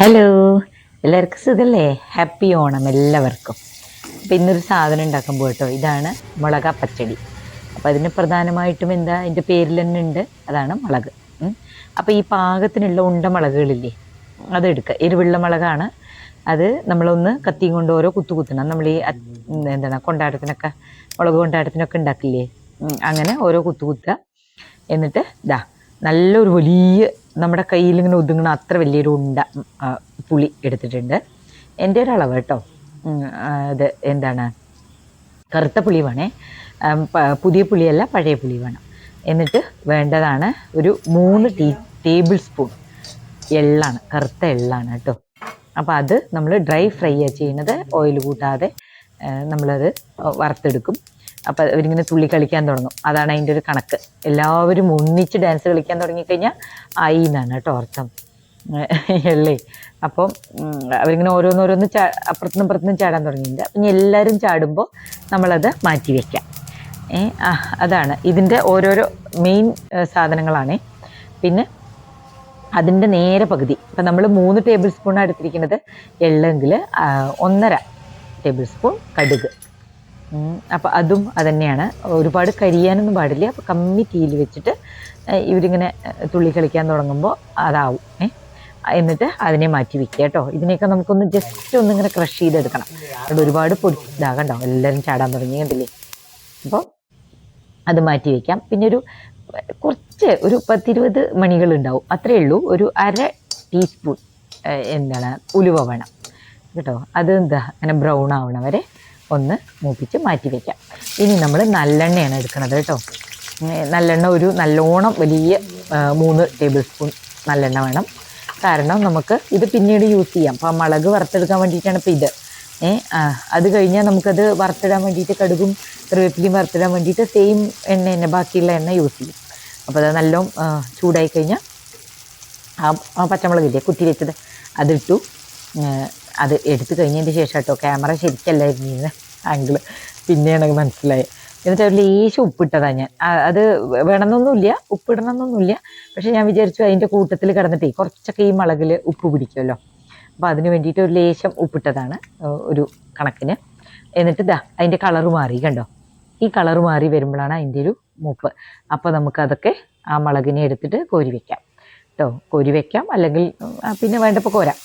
Hello എല്ലാവർക്കും സുഖല്ലേ? Happy Onam എല്ലാവർക്കും. അപ്പം ഇന്നൊരു സാധനം ഉണ്ടാക്കുമ്പോൾ കേട്ടോ ഇതാണ് മുളക പച്ചടി. അപ്പോൾ അതിന് പ്രധാനമായിട്ടും എന്താ? അതിന്റെ പേരിൽ തന്നെ ഉണ്ട്. അതാണ് മുളക്. അപ്പോൾ ഈ പാകത്തിനുള്ള ഉണ്ട മുളകുകളില്ലേ അതെടുക്കുക എരിവുള്ള മുളകാണ്. അത് നമ്മളൊന്ന് കത്തിയും കൊണ്ട് ഓരോ കുത്തു കുത്തണം. നമ്മൾ ഈ എന്താണ്? കൊണ്ടാട്ടത്തിനൊക്കെ മുളക് കൊണ്ടാട്ടത്തിനൊക്കെ ഉണ്ടാക്കില്ലേ? അങ്ങനെ ഓരോ കുത്തു കുത്തുക. എന്നിട്ട് ഇതാ നല്ലൊരു വലിയ നമ്മുടെ കയ്യിൽ ഇങ്ങനെ ഒതുങ്ങണ അത്ര വലിയൊരു ഉണ്ട പുളി എടുത്തിട്ടുണ്ട്. എന്റെ ഒരു അളവ് കേട്ടോ. അത് എന്താണ്? കറുത്ത പുളി വേണേ പുതിയ പുളിയല്ല പഴയ പുളി വേണം എന്നിട്ട് വേണ്ടതാണ് ഒരു മൂന്ന് ടീ ടേബിൾ സ്പൂൺ എള്ളാണ് കറുത്ത എള്ളാണ് കേട്ടോ. അപ്പോൾ അത് നമ്മൾ ഡ്രൈ ഫ്രൈ ചെയ്യുന്നത്. ഓയിൽ കൂട്ടാതെ നമ്മളത് വറുത്തെടുക്കും. അപ്പോൾ അവരിങ്ങനെ തുള്ളി കളിക്കാൻ തുടങ്ങും. അതാണ് അതിന്റെ ഒരു കണക്ക്. എല്ലാവരും ഒന്നിച്ച് ഡാൻസ് കളിക്കാൻ തുടങ്ങിക്കഴിഞ്ഞാൽ ആയി എന്നാണ് കേട്ടോ അർത്ഥം. എള്ളേ അപ്പം ഉം, അവരിങ്ങനെ ഓരോന്നോരോന്ന് ചാ അപ്പുറത്തുനിന്നും ഇപ്പുറത്തുനിന്നും ചാടാൻ തുടങ്ങിയിട്ടുണ്ട്. അപ്പം ഇനി എല്ലാവരും ചാടുമ്പോൾ നമ്മളത് മാറ്റി വയ്ക്കാം ഏ അതാണ്. ഇതിന്റെ ഓരോരോ മെയിൻ സാധനങ്ങളാണ്. പിന്നെ അതിന്റെ നേരെ പകുതി. ഇപ്പം നമ്മൾ മൂന്ന് ടേബിൾ സ്പൂണാണ് എടുത്തിരിക്കുന്നത്. എള്ളെങ്കിൽ ഒന്നര ടേബിൾ സ്പൂൺ കടുക്. അപ്പോൾ അതും അതന്നെയാണ്. ഒരുപാട് കരിയാനൊന്നും പാടില്ല. അപ്പോൾ കമ്മി തീയിൽ വെച്ചിട്ട് ഇവരിങ്ങനെ തുള്ളി കളിക്കാൻ തുടങ്ങുമ്പോൾ അതാവും. ഏ എന്നിട്ട് അതിനെ മാറ്റി വയ്ക്കുക കേട്ടോ. ഇതിനെയൊക്കെ നമുക്കൊന്ന് ജസ്റ്റ് ഒന്നിങ്ങനെ ക്രഷ് ചെയ്തെടുക്കണം. അവിടെ ഒരുപാട് പൊടി എല്ലാവരും ചാടാൻ തുടങ്ങി കണ്ടില്ലേ? അപ്പോൾ അത് മാറ്റി വയ്ക്കാം പിന്നെ ഒരു കുറച്ച് ഒരു പത്തിരുപത് മണികൾ ഉണ്ടാവും അത്രയേ ഉള്ളൂ. ഒരു അര ടീസ്പൂൺ എന്താണ്? ഉലുവ വേണം. കേട്ടോ? അത് എന്താ? അങ്ങനെ ബ്രൗൺ ആവണം വരെ ഒന്ന് മൂപ്പിച്ച് മാറ്റി വയ്ക്കാം ഇനി നമ്മൾ നല്ലെണ്ണയാണ് എടുക്കുന്നത് കേട്ടോ. നല്ലെണ്ണ ഒരു നല്ലോണം വലിയ മൂന്ന് ടേബിൾ സ്പൂൺ നല്ലെണ്ണ വേണം. കാരണം നമുക്ക് ഇത് പിന്നീട് യൂസ് ചെയ്യാം. അപ്പോൾ മുളക് വറുത്തെടുക്കാൻ വേണ്ടിയിട്ടാണ് ഇപ്പോൾ ഇത്. അത് കഴിഞ്ഞാൽ നമുക്കത് വറുത്തിടാൻ വേണ്ടിയിട്ട് കടുകും കറിവേപ്പിലയും വറുത്തിടാൻ വേണ്ടിയിട്ട് സെയിം എണ്ണ തന്നെ ബാക്കിയുള്ള എണ്ണ യൂസ് ചെയ്യും. അപ്പോൾ അത് നല്ലോണം ചൂടായി കഴിഞ്ഞാൽ ആ ആ പച്ചമുളകില്ലേ കുത്തി വെച്ചത് അതിട്ടു. അത് എടുത്തു കഴിഞ്ഞതിന്റെ ശേഷം കേട്ടോ ക്യാമറ ശരിക്കല്ലായിരുന്നു ആംഗിൾ പിന്നെയാണ് അത് മനസ്സിലായത്. എന്നിട്ട് ഒരു ലേശം ഉപ്പിട്ടതാണ് ഞാൻ. അത് വേണമെന്നൊന്നുമില്ല ഉപ്പിടണമെന്നൊന്നുമില്ല. പക്ഷെ ഞാൻ വിചാരിച്ചു അതിന്റെ കൂട്ടത്തിൽ കിടന്നിട്ടേ കുറച്ചൊക്കെ ഈ മുളകിൽ ഉപ്പ് പിടിക്കുമല്ലോ. അപ്പോൾ അതിന് വേണ്ടിയിട്ട് ഒരു ലേശം ഉപ്പിട്ടതാണ് ഒരു കണക്കിന്. എന്നിട്ട് ഇതാ അതിന്റെ കളർ മാറി കണ്ടോ? ഈ കളർ മാറി വരുമ്പോഴാണ് അതിന്റെ ഒരു മൂപ്പ്. അപ്പോൾ നമുക്കതൊക്കെ ആ മുളകിനെ എടുത്തിട്ട് കോരി വെക്കാം. കേട്ടോ കോരി വെക്കാം. അല്ലെങ്കിൽ പിന്നെ വേണ്ടപ്പോൾ കോരാം.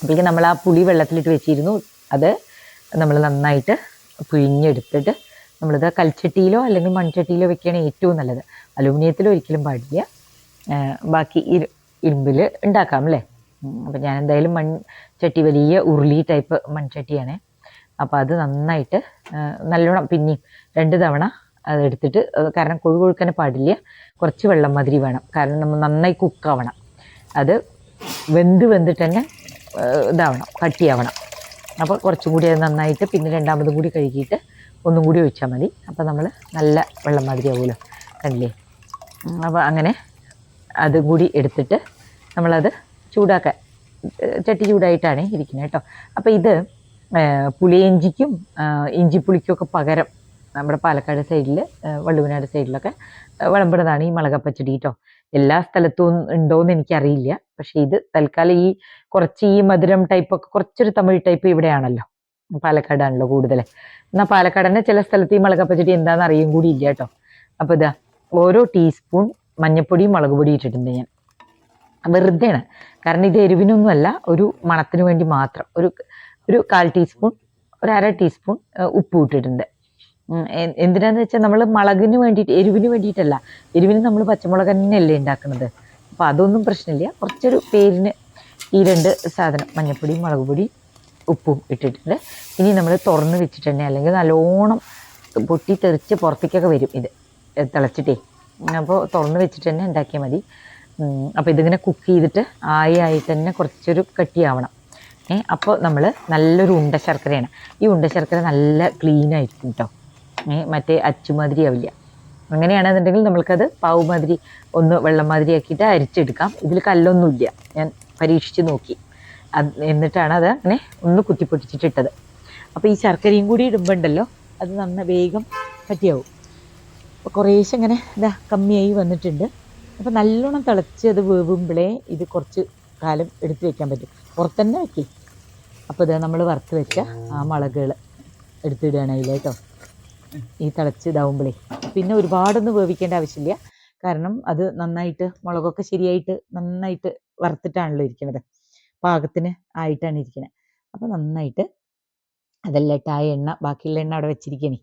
അപ്പോഴേക്കും നമ്മൾ ആ പുളി വെള്ളത്തിലിട്ട് വെച്ചിരുന്നു. അത് നമ്മൾ നന്നായിട്ട് പിഴിഞ്ഞെടുത്തിട്ട് നമ്മളിത് കൽച്ചട്ടിയിലോ അല്ലെങ്കിൽ മൺചട്ടിയിലോ വെക്കുകയാണ് ഏറ്റവും നല്ലത്. അലൂമിനിയത്തിലോ ഒരിക്കലും പാടില്ല ബാക്കി ഇരു ഇരുമ്പിൽ ഉണ്ടാക്കാം അല്ലേ? അപ്പം ഞാൻ എന്തായാലും മൺചട്ടി വലിയ ഉരുളി ടൈപ്പ് മൺചട്ടിയാണ്. അപ്പോൾ അത് നന്നായിട്ട് നല്ലോണം പിന്നെയും രണ്ട് തവണ അതെടുത്തിട്ട് അത് കാരണം കൊഴു കൊഴുക്കാൻ പാടില്ല കുറച്ച് വെള്ളം മാതിരി വേണം. കാരണം നമ്മൾ നന്നായി കുക്കാവണം. അത് വെന്ത് വെന്തിട്ട് തന്നെ ഇതാവണം കട്ടിയാവണം. അപ്പോൾ കുറച്ചും കൂടി അത് നന്നായിട്ട് പിന്നെ രണ്ടാമതും കൂടി കഴുകിയിട്ട് ഒന്നും കൂടി ഒഴിച്ചാൽ മതി. അപ്പോൾ നമ്മൾ നല്ല വെള്ളം മാതിരി ആവുമല്ലോ കണ്ടില്ലേ അപ്പോൾ അങ്ങനെ അതും കൂടി എടുത്തിട്ട് നമ്മളത് ചൂടാക്കാൻ ചട്ടി ചൂടായിട്ടാണ് ഇരിക്കുന്നത് കേട്ടോ. അപ്പോൾ ഇത് പുളിയിഞ്ചിക്കും ആഹ് പകരം നമ്മുടെ പാലക്കാട് സൈഡിൽ വള്ളുവനാട് സൈഡിലൊക്കെ വിളമ്പിടുന്നതാണ് ഈ മുളകപ്പച്ചടി കേട്ടോ. എല്ലാ സ്ഥലത്തും ഉണ്ടോയെന്ന് എനിക്കറിയില്ല. പക്ഷെ ഇത് തൽക്കാലം ഈ കുറച്ച് ഈ മധുരം ടൈപ്പൊക്കെ കുറച്ചൊരു തമിഴ് ടൈപ്പ് ഇവിടെയാണല്ലോ. പാലക്കാടാണല്ലോ കൂടുതൽ എന്നാൽ പാലക്കാട് തന്നെ ചില സ്ഥലത്ത് ഈ മുളകപ്പച്ചടി എന്താണെന്ന് അറിയും കൂടി ഇല്ല കേട്ടോ. അപ്പോൾ ഇതാ ഓരോ ടീസ്പൂൺ മഞ്ഞപ്പൊടിയും മുളക് പൊടി ഇട്ടിട്ടുണ്ട് ഞാൻ. വെറുതെയാണ്. കാരണം ഇത് എരിവിനൊന്നുമല്ല ഒരു മണത്തിന് വേണ്ടി മാത്രം. ഒരു ഒരു കാൽ ടീസ്പൂൺ ഒരു അര ടീസ്പൂൺ ഉപ്പ് ഇട്ടിട്ടുണ്ട്. എന്തിനാന്ന് വെച്ചാൽ നമ്മൾ മുളകിന് വേണ്ടിയിട്ട് എരിവിന് വേണ്ടിയിട്ടല്ല. എരിവിന് നമ്മൾ പച്ചമുളക് തന്നെയല്ലേ ഉണ്ടാക്കുന്നത് അപ്പോൾ അതൊന്നും പ്രശ്നമില്ല. കുറച്ചൊരു പേരിന് ഈ രണ്ട് സാധനം മഞ്ഞപ്പൊടിയും മുളക് പൊടിയും ഉപ്പും ഇട്ടിട്ടുണ്ട്. ഇനി നമ്മൾ തുറന്ന് വെച്ചിട്ടുണ്ടെങ്കിൽ അല്ലെങ്കിൽ നല്ലോണം പൊട്ടി തെറിച്ച് പുറത്തേക്കൊക്കെ വരും ഇത്. തിളച്ചിട്ടേ. അപ്പോൾ തുറന്ന് വെച്ചിട്ട് തന്നെ ഉണ്ടാക്കിയാൽ മതി. അപ്പോൾ ഇതിങ്ങനെ കുക്ക് ചെയ്തിട്ട് ആയി ആയി തന്നെ കുറച്ചൊരു കട്ടിയാവണം. ഏ അപ്പോൾ നമ്മൾ നല്ലൊരു ഉണ്ട ശർക്കരയാണ്. ഈ ഉണ്ട ശർക്കര നല്ല ക്ലീൻ ആയിരിക്കും കേട്ടോ മറ്റേ അച്ചുമാതിരി ആവില്ല അങ്ങനെയാണെന്നുണ്ടെങ്കിൽ നമ്മൾക്കത് പാവ് മാതിരി ഒന്ന് വെള്ളം മാതിരി ആക്കിയിട്ട് അരിച്ചെടുക്കാം. ഇതിൽ കല്ലൊന്നുമില്ല. ഞാൻ പരീക്ഷിച്ച് നോക്കി. അത് എന്നിട്ടാണ് അത് അങ്ങനെ ഒന്ന് കുത്തിപ്പൊട്ടിച്ചിട്ടിട്ടത്. അപ്പോൾ ഈ ശർക്കരയും കൂടി ഇടുമ്പോൾ ഉണ്ടല്ലോ അത് നന്ന വേഗം പറ്റിയാവും. അപ്പോൾ കുറേശ്ശെ ഇങ്ങനെ ഇതാ കമ്മിയായി വന്നിട്ടുണ്ട്. അപ്പോൾ നല്ലോണം തിളച്ച് അത് വേവുമ്പോഴേ ഇത് കുറച്ച് കാലം എടുത്ത് വെക്കാൻ പറ്റും. പുറത്തന്നെ വെക്കേ. അപ്പോൾ ഇത് നമ്മൾ വറുത്ത് വെച്ച ആ മുളകുകൾ എടുത്തിടുകയാണ് അതിലേട്ടോ. ഈ തിളച്ച് ഇതാവുമ്പോഴേ പിന്നെ ഒരുപാടൊന്നും വേവിക്കേണ്ട ആവശ്യമില്ല. കാരണം അത് നന്നായിട്ട് മുളകൊക്കെ ശരിയായിട്ട് നന്നായിട്ട് വറുത്തിട്ടാണല്ലോ ഇരിക്കുന്നത് പാകത്തിന് ആയിട്ടാണ് ഇരിക്കുന്നത് അപ്പോൾ നന്നായിട്ട് അതെല്ലാം ഇട്ട് ആ എണ്ണ ബാക്കിയുള്ള എണ്ണ അവിടെ വെച്ചിരിക്കണേ.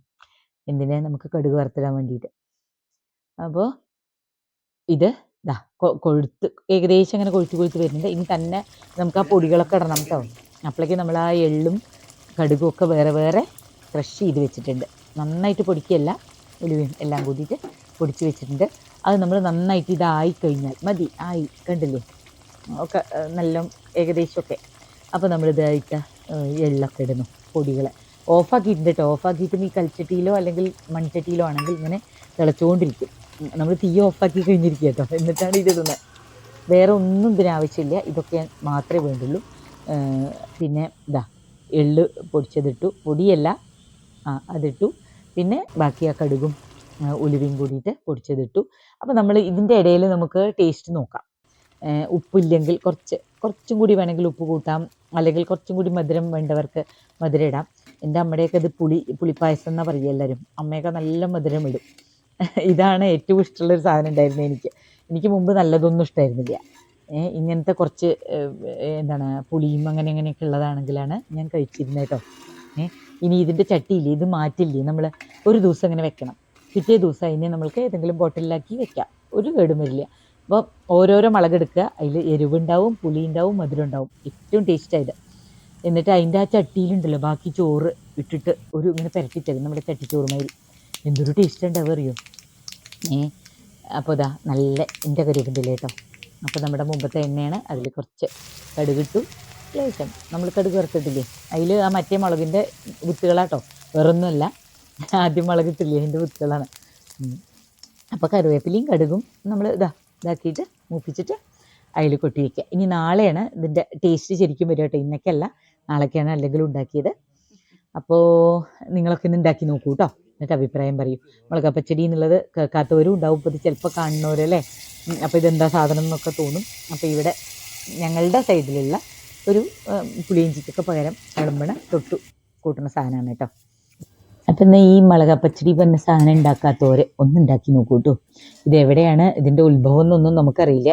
എന്തിനാ നമുക്ക് കടുക് വറുത്തിടാൻ വേണ്ടിയിട്ട്. അപ്പോൾ ഇത് കൊ- കൊഴുത്ത് ഏകദേശം അങ്ങനെ കൊഴുത്ത് കൊഴുത്ത് വരുന്നുണ്ട്. ഇനി തന്നെ നമുക്ക് ആ പൊടികളൊക്കെ ഇടണം കേട്ടോ. അപ്പോഴേക്കും നമ്മൾ ആ എള്ളും കടുകും ഒക്കെ വേറെ വേറെ ക്രഷ് ചെയ്ത് വെച്ചിട്ടുണ്ട്. നന്നായിട്ട് പൊടിക്കുകയല്ല ഉലുവയും എല്ലാം കൂടിയിട്ട് പൊടിച്ച് വെച്ചിട്ടുണ്ട്. അത് നമ്മൾ നന്നായിട്ട് ഇതായി കഴിഞ്ഞാൽ മതി. ആയി കണ്ടില്ലേ? ഒക്കെ നല്ല ഏകദേശമൊക്കെ അപ്പോൾ നമ്മൾ ഇതായിട്ട് എള്ളൊക്കെ ഇടുന്നു പൊടികൾ ഓഫാക്കിയിട്ടുണ്ട് കേട്ടോ ഓഫാക്കിയിട്ട് ഈ കൽച്ചട്ടിയിലോ അല്ലെങ്കിൽ മൺചട്ടിയിലോ ആണെങ്കിൽ ഇങ്ങനെ തിളച്ചുകൊണ്ടിരിക്കും നമ്മൾ തീ ഓഫാക്കി കഴിഞ്ഞിരിക്കുക കേട്ടോ എന്നിട്ടാണ് ഇത് ഇടുന്നത്. വേറെ ഒന്നും ഇതിന് ആവശ്യമില്ല. ഇതൊക്കെ മാത്രമേ വേണ്ടുള്ളൂ. പിന്നെ ഇതാ എള്ള് പൊടിച്ചതിട്ടു. പൊടിയല്ല. ആ അതിട്ടു. പിന്നെ ബാക്കി ആ കടുകും ഉലുവയും കൂടിയിട്ട് പൊടിച്ചതിട്ടു. അപ്പോൾ നമ്മൾ ഇതിന്റെ ഇടയിൽ നമുക്ക് ടേസ്റ്റ് നോക്കാം. ഉപ്പില്ലെങ്കിൽ കുറച്ച് കുറച്ചും കൂടി വേണമെങ്കിൽ ഉപ്പ് കൂട്ടാം. അല്ലെങ്കിൽ കുറച്ചും കൂടി മധുരം വേണ്ടവർക്ക് മധുരം ഇടാം. എന്റെ അമ്മയുടെയൊക്കെ ഇത് പുളി പുളിപ്പായസം എന്നാണ് പറയുക എല്ലാവരും അമ്മയൊക്കെ നല്ല മധുരം ഇടും. ഇതാണ് ഏറ്റവും ഇഷ്ടമുള്ളൊരു സാധനം ഉണ്ടായിരുന്നത് എനിക്ക്. എനിക്ക് മുമ്പ് നല്ലതൊന്നും ഇഷ്ടമായിരുന്നില്ല ഇങ്ങനത്തെ കുറച്ച് എന്താണ് പുളിയും അങ്ങനെ അങ്ങനെയൊക്കെ ഉള്ളതാണെങ്കിലാണ് ഞാൻ കഴിച്ചിരുന്നത് കേട്ടോ ഇനി ഇതിന്റെ ചട്ടിയില്ലേ? ഇത് മാറ്റില്ലേ? നമ്മൾ ഒരു ദിവസം ഇങ്ങനെ വെക്കണം. പിറ്റേ ദിവസം അതിനെ നമ്മൾക്ക് ഏതെങ്കിലും ബോട്ടിലാക്കി വെക്കാം. ഒരു കേടും വരില്ല. അപ്പോൾ ഓരോരോ മുളകെടുക്കുക അതിൽ എരിവുണ്ടാവും പുളി ഉണ്ടാവും മധുരം ഉണ്ടാവും ഏറ്റവും ടേസ്റ്റായത് എന്നിട്ട് അതിന്റെ ആ ചട്ടിയിലുണ്ടല്ലോ ബാക്കി ചോറ് ഇട്ടിട്ട് ഒരു ഇങ്ങനെ പുരട്ടി തരും നമ്മുടെ ചട്ടിച്ചോറ് മാതിരി എന്തൊരു ടേസ്റ്റ് ഉണ്ടാവുക അറിയോ? ഏ? അപ്പോൾ ഇതാ നല്ല എന്റെ കരുവിന്റെ കേട്ടോ. അപ്പോൾ നമ്മുടെ മുമ്പത്തെ എണ്ണയാണ്. അതിൽ കുറച്ച് കടുകിട്ടു ലേശം. നമ്മൾ കടുക് വറുത്തിട്ടില്ലേ? അതിൽ ആ മറ്റേ മുളകിന്റെ വിത്തുകളാട്ടോ. വേറൊന്നുമല്ല. ആദ്യം മുളകിട്ടില്ലേ? അതിന്റെ വിത്തുകളാണ്. അപ്പോൾ കറിവേപ്പിലയും കടുകും നമ്മൾ ഇതാ ഇതാക്കിയിട്ട് മൂപ്പിച്ചിട്ട് അതിൽ കൊട്ടി വയ്ക്കുക ഇനി നാളെയാണ് ഇതിന്റെ ടേസ്റ്റ് ശരിക്കും വരിക കേട്ടോ. ഇന്നൊക്കെയല്ല നാളേക്കാണ് അല്ലെങ്കിൽ ഉണ്ടാക്കിയത്. അപ്പോൾ നിങ്ങളൊക്കെ ഇന്ന് ഉണ്ടാക്കി നോക്കൂ കേട്ടോ. എന്നിട്ട് അഭിപ്രായം പറയും. മുളക പച്ചടി എന്നുള്ളത് കേൾക്കാത്തവരും ഉണ്ടാവും. ഇപ്പോൾ ഇത് ചിലപ്പോൾ കാണുന്നവരല്ലേ? അപ്പോൾ ഇതെന്താ സാധനം എന്നൊക്കെ തോന്നും. അപ്പോൾ ഇവിടെ ഞങ്ങളുടെ സൈഡിലുള്ള ഒരു പുളിയിഞ്ചിക്കൊക്കെ പകരം വിളമ്പണ തൊട്ട് കൂട്ടുന്ന സാധനമാണ് കേട്ടോ. അപ്പം എന്നാൽ ഈ മുളക പച്ചടി പറഞ്ഞ സാധനം ഉണ്ടാക്കാത്തവർ ഒന്നുണ്ടാക്കി നോക്കൂ കേട്ടോ. ഇത് എവിടെയാണ് ഇതിന്റെ ഉത്ഭവം എന്നൊന്നും നമുക്കറിയില്ല.